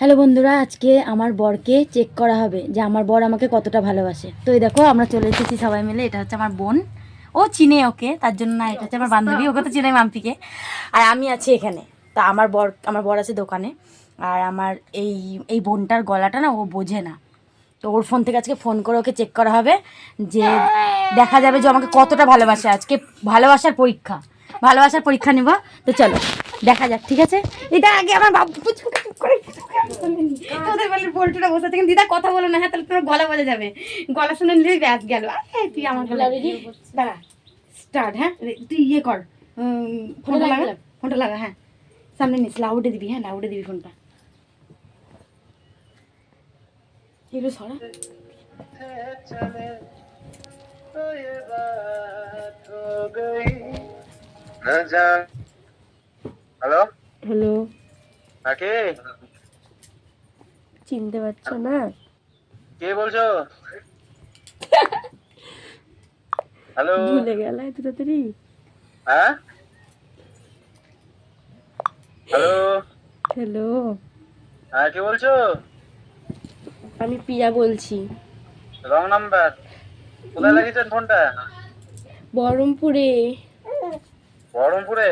Hello বন্ধুরা, আজকে আমার বরকে চেক করা হবে যে আমার বর আমাকে কতটা ভালোবাসে। তো এই দেখো, আমরা চলে এসেছি সবাই মিলে। এটা হচ্ছে আমার বোন। ও চিনে ওকে, তার জন্য না, এটা হচ্ছে আমার বান্ধবী। ওকে তো চিনে মাম্পিকে। আর আমি আছি এখানে। তা আমার বর আমার বর আছে দোকানে। আর আমার এই এই বোনটার গলাটা না, ও বোঝে না। তো ওর ফোন থেকে আজকে ফোন করে ওকে চেক করা হবে যে দেখা যাবে যে আমাকে কতটা ভালোবাসে। আজকে ভালোবাসার পরীক্ষা। ভালোবাসার পরীক্ষা নেব। তো চলো। দেখা যাক ঠিক আছে? এটা আগে আমার বাবু চুপ করে তোদের বাড়ির পোল্ট্রিটা বসে থাকেন দিদা কথা বলো না হ্যাঁ তাহলে তোমার গলা বলে যাবে। গলা শুনে নিলেই ব্যাস গেল। আরে তুই আমার গলা দাঁড়া স্টার্ট হ্যাঁ? রে- তুই ইয়ে কর। ফোনটা লাগা? ফোনটা লাগা হ্যাঁ। সামনে নিস লাউডে দিবি হ্যাঁ লাউডে দিবি ফোনটা। এগুলো সরা। হ্যালো? হ্যালো। কাকে চিনতে পারছ না? কে বলছো? হ্যালো? ভুলে গেল এত তাড়াতাড়ি? হ্যাঁ? হ্যালো? হ্যালো। হ্যাঁ কে বলছো? আমি পিয়া বলছি। Wrong number. কোথায় লাগিয়েছেন ফোনটা? বহরমপুরে। বহরমপুরে?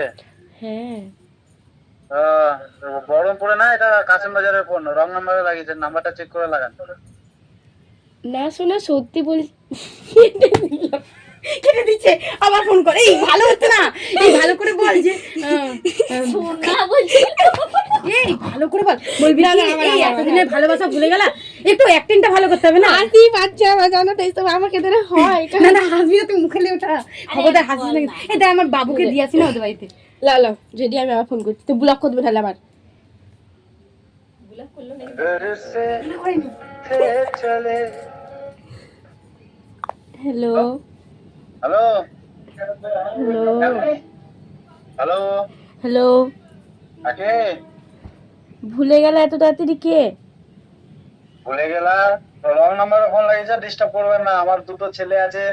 হ্যাঁ। বহরমপুরে না এটা কাশিম বাজারের ফোন। রং নাম্বারে লাগিয়েছেন নাম্বারটা চেক করে লাগান। না শোনা সত্যি বল কেটে দিচ্ছে আবার ফোন করে। এই ভালো হচ্ছে না? এই ভালো করে বল যে বলছি। এই ভালো করে বল। বলবি না এতদিনের ভালোবাসা ভুলে গেলা? একটু অ্যাক্টিংটা ভালো করতে হবে না? হাসি পাচ্ছে আমার জানো তো এইসব আমাকে ধরে হয় না না হাসবি তুই মুখে ওঠা। খবরদার হাসিস না এটা আমার বাবুকে দিয়েছি না ওদের বাড়িতে। লা লা যদি আমি আবার ফোন করছি। তো ব্লক করে দেবে তাহলে আবার। চলে। Hello hello hello hello hello ভুলে গেল এত তাড়াতাড়ি কে? ভুলে গেলা? রং নাম্বার ফোন লাগিয়েছে ডিস্টার্ব করবেন না। আমার দুটো ছেলে আছে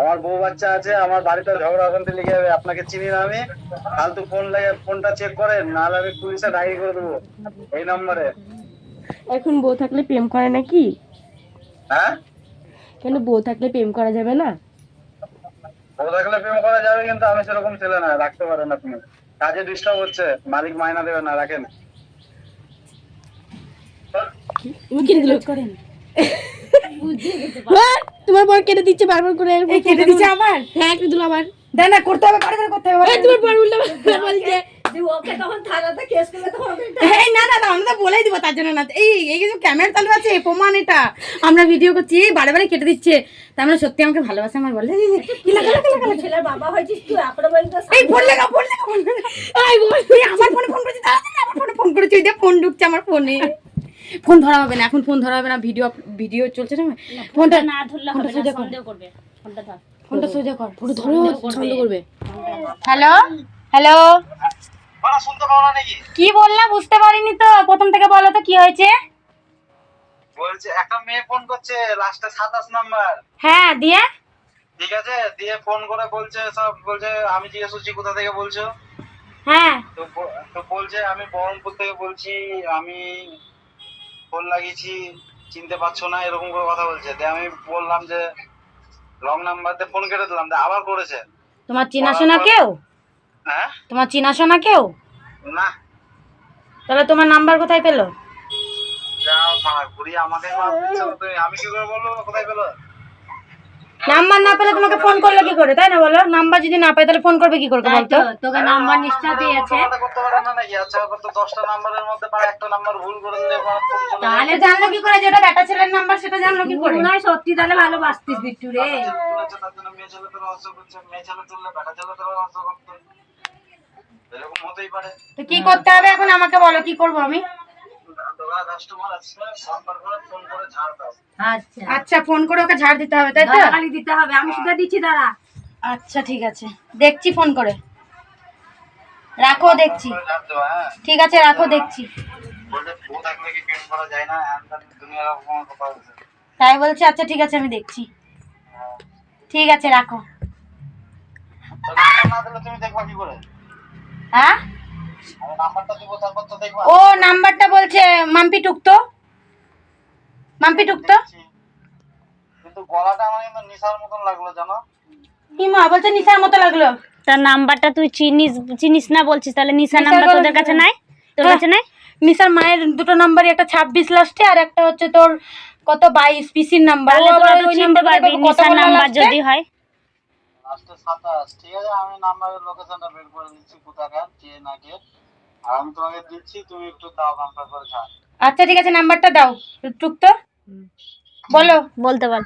আমার বউ বাচ্চা আছে আমার বাড়িতে ঝগড়া অশান্তি লেগে যাবে আপনাকে চিনি না আমি। ফালতু ফোন লাগে ফোনটা চেক করেন নাহলে আমি পুলিশে ডায়েরি করে দেবো এই নম্বরে এখন বউ থাকলে প্রেম করে নাকি? হ্যাঁ? কেন বউ থাকলে প্রেম করা যাবে না? বউ থাকলে প্রেম করা যাবে কিন্তু আমি সেরকম ছেলে না রাখতে পারেন আপনি। কাজে ডিস্টার্ব হচ্ছে মালিক মাইনা দেবে না রাখেন। তুমি কেটে দিল। করেন হ্যাঁ, তোমার বর কেটে দিচ্ছে বারবার করে কেটে দিচ্ছে আবার? হ্যাঁ কেটে দিল আবার। না না করতে হবে করে করে করতে হবে তোমার বর উল্টা বলছে। না আমরা আমরা ভিডিও করছি বারে বারে কেটে দিচ্ছে। তার সত্যি আমাকে ভালোবাসে আমার বলে। আমার ফোনে ফোন করেছি আমার ফোন ঢুকছে আমার ফোনে ফোন ধরা হবে না এখন ফোন ধরা হবে না ভিডিও ভিডিও চলছে না ফোনটা না ধরলে ফোনটা হবে না সোজা সন্দেহ করবে ফোনটা ধর। ফোনটা সোজা কর পুরো ধরো ছন্দ করবে। হ্যালো? হ্যালো? শুনতে পাও না নাকি? কি বললা বুঝতে পারিনি তো প্রথম থেকে বলো তো কি হয়েছে? বলছে একটা মেয়ে ফোন করছে লাস্টে সাতাশ নাম্বার। হ্যাঁ দিয়ে? ঠিক আছে দিয়ে ফোন করে বলছে সব বলছে আমি জিজ্ঞেস করছি কোথা থেকে বলছো? হ্যাঁ। তো তো বলছে আমি বহরমপুর থেকে বলছি আমি ফোন লাগিয়েছি চিনতে পারছ না এরকম করে কথা বলছে। দিয়ে আমি বললাম যে লং নাম্বার দিয়ে ফোন কেটে দিলাম দিয়ে আবার করেছে। তোমার চেনাশোনা কেউ? হ্যাঁ? তোমার চেনাশোনা কেউ? না। তাহলে তোমার নাম্বার কোথায় পেল? যাও মার ঘুরি আমাকে। আমি কি করে বলব কোথায় পেল? নাম্বার না পেলে তোমাকে ফোন করল কি করে তাই না বলো? নাম্বার যদি না পাই তাহলে ফোন করবে কি করবে বলতো? তোকে নাম্বার নিশ্চয় আচ্ছা এবার তো দশটা নাম্বারের মধ্যে পারে একটা নাম্বার ভুল করে দিলে এবার ফোন চলে যাবে। তাহলে জানলো কি করে যেটা বেটা ছেলের নাম্বার সেটা জানলো কি করে? হয় সত্যি তাহলে ভালোবাসতিস বিট্টু রে। পারে। তো কি করতে হবে এখন? আমাকে বলো কি করব আমি? করে ফোন করে ছাড় দাও। আচ্ছা। আচ্ছা ফোন করে ওকে ঝাড় দিতে হবে তাই তো? গালাগালি দিতে হবে আমি শুধু দিচ্ছি দাঁড়া। আচ্ছা ঠিক আছে। দেখছি ফোন করে। রাখো দেখছি। হ্যাঁ। ঠিক আছে রাখো দেখছি। তাই বলছি আচ্ছা ঠিক আছে আমি দেখছি। ঠিক আছে রাখো। হ্যাঁ? আমি নাম্বারটা দিব তারপর তো দেখবা। ও নাম্বারটা বলছে মাম্পি টুকতো। মাম্পি টুকতো? কিন্তু গলাটা আমার কিন্তু নিশার মতন লাগল জানো? হিমা বলছে নিশার মতো লাগল। তার নাম্বারটা তুই চিনিস চিনিস না বলছিস তাহলে নাম্বার তোদের কাছে নাই? তোর হ্যাঁ। কাছে নাই? নিশার মায়ের দুটো নাম্বারই একটা ছাব্বিশ লাস্টে আর একটা হচ্ছে তোর কত বাইশ পিসির নাম্বার। তাহলে তোরা তো চিনতে পারবি নিশার নাম্বার যদি হয়। লাস্টে সাতাশ ঠিক আছে আমি নাম্বারের লোকেশনটা বের করে দিচ্ছি কোথাকার কে না কে। আর আমি তোমাকে দিচ্ছি তুমি একটু দাও কনফার্ম করে খা আচ্ছা ঠিক আছে নাম্বারটা দাও। টুকতো বলো। বলতে বল।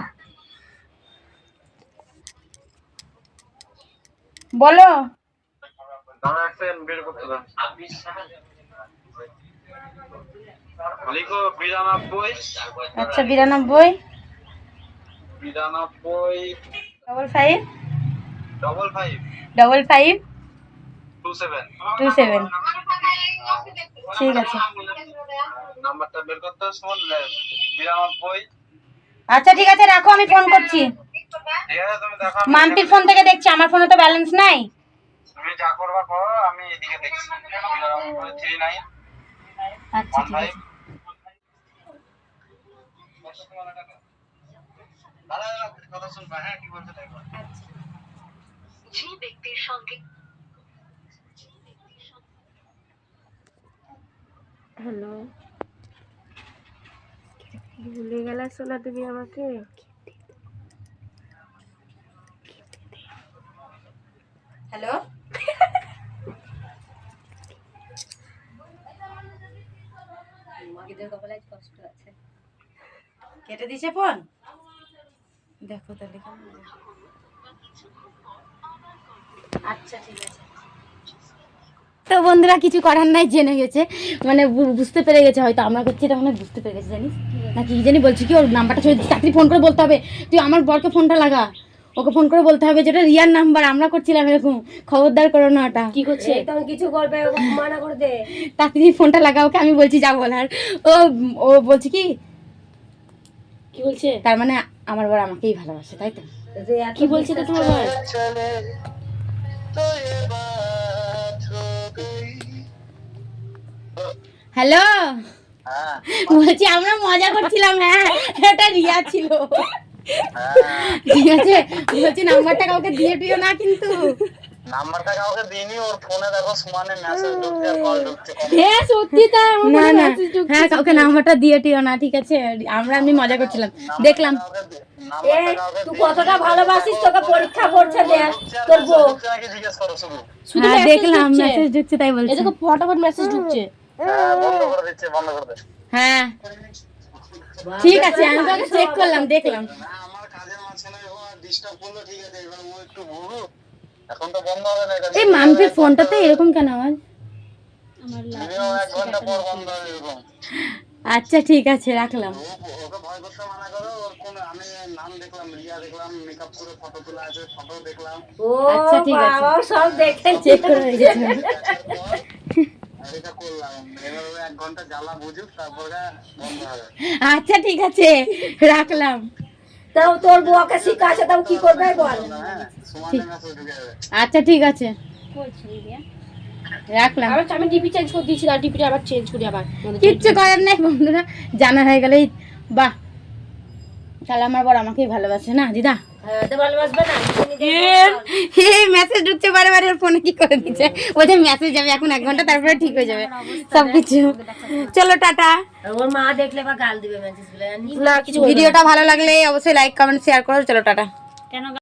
বলো। বের করতে দাও। বিরানব্বই। আচ্ছা বিরানব্বই। বিরানব্বই। Double five double five two seven two seven ঠিক আছে। নাম্বারটা বের করতে বিরানব্বই। আচ্ছা ঠিক আছে রাখো আমি ফোন করছি। মাম্পির ফোন থেকে দেখছি আমার ফোনে তো ব্যালেন্স নাই। তুমি যা করবা করো আমি এদিকে দেখছি। থ্রি নাইন আচ্ছা ঠিক আছে। দাদা দাদা, কথা শুনবা হ্যাঁ কি বলছে দেখো হ্যালো। ভুলে গেলা সোনা তুমি আমাকে? হ্যালো? কেটে দিছে ফোন? দেখো তাহলে। আচ্ছা ঠিক আছে। তো বন্ধুরা কিছু করার নাই জেনে গেছে। মানে বু- বুঝতে পেরে গেছে হয়তো আমরা করছি এটা মানে বুঝতে পেরে গেছে জানিস? না কি জানি বলছি কি ওর নাম্বারটা ছবি চাকরি ফোন করে বলতে হবে। তুই আমার বরকে ফোনটা লাগা। ওকে ফোন করে বলতে হবে যেটা রিয়ার নাম্বার আমরা করছিলাম এরকম। খবরদার করো না ওটা। কি করছে? তখন কিছু করবে মানা করে দে। তাড়াতাড়ি ফোনটা লাগা ওকে আমি বলছি যা বলার। ও ও বলছে কি? কি বলছে? তার মানে আমার বর আমাকেই ভালোবাসে তাই তো? কি বলছে তো তোমার বর? হ্যালো? হ্যাঁ। বলছি আমরা মজা করছিলাম হ্যাঁ। এটা রিয়া ছিল। ঠিক আছে বলছি নাম্বারটা কাউকে দিয়ে দিও না কিন্তু। নাম্বারটা কাউকে দিইনি ওর ফোনে দেখো সমানে মেসেজ ঢুকছে আর কল ঢুকছে। হ্যাঁ সত্যি তাই না না। হ্যাঁ কাউকে নাম্বারটা দিয়ে দিও না ঠিক আছে। আমরা এমনি মজা করছিলাম। দেখলাম। তুই কতটা ভালোবাসিস তোকে পরীক্ষা করছে দেখ ঢুকছে তোর বউ। জিজ্ঞেস করো শুধু। শুধু হ্যাঁ দেখলাম মেসেজ ঢুকছে তাই বলছি। এদিকে ফটাফট মেসেজ ঢুকছে। হ্যাঁ দে। হ্যাঁ। ঠিক আছে আমি তোকে চেক করলাম দেখলাম। না আমার কাজের মাঝখানে ডিস্টার্ব করল ঠিক আছে এবার ও একটু ভুগু এখন তো বন্ধ হবে না এটা এই মাম্পির ফোনটাতে এরকম কেন আওয়াজ? আচ্ছা ঠিক আছে রাখলাম। ও- ওকে ভয় করতে মানা করো ওর কোন আমি নাম দেখলাম রিয়া দেখলাম মেকআপ করে ফটো তোলা আছে ফটো দেখলাম। ও আচ্ছা, ঠিক আছে। সব দেখে চেক করে আচ্ছা ঠিক আছে রাখলাম। তাও তোর বউকে শিখাছে তাও কি করবে বল? হ্যাঁ আচ্ছা ঠিক আছে। রাখলাম। আবার আমি ডিপি চেঞ্জ করে দিয়েছি আর ডিপিটা আবার চেঞ্জ করি আবার। কিচ্ছু করার নাই বন্ধুরা জানা হয়ে গেলেই বাহ। তাহলে আমার বড় আমাকেই ভালোবাসে না দিদা? হ্যাঁ তো ভালোবাসবে না এই মেসেজ ঢুকছে বারে বারে ফোনে কি করে দিচ্ছে? ওদের মেসেজ যাবে এখন এক ঘণ্টা তারপরে ঠিক হয়ে যাবে। সবকিছু চলো টাটা। ওর মা দেখলে বা গাল দিবে মেসেজ না কিছু ভিডিওটা ভালো লাগলে অবশ্যই লাইক কমেন্ট শেয়ার করো। চলো টাটা। কেন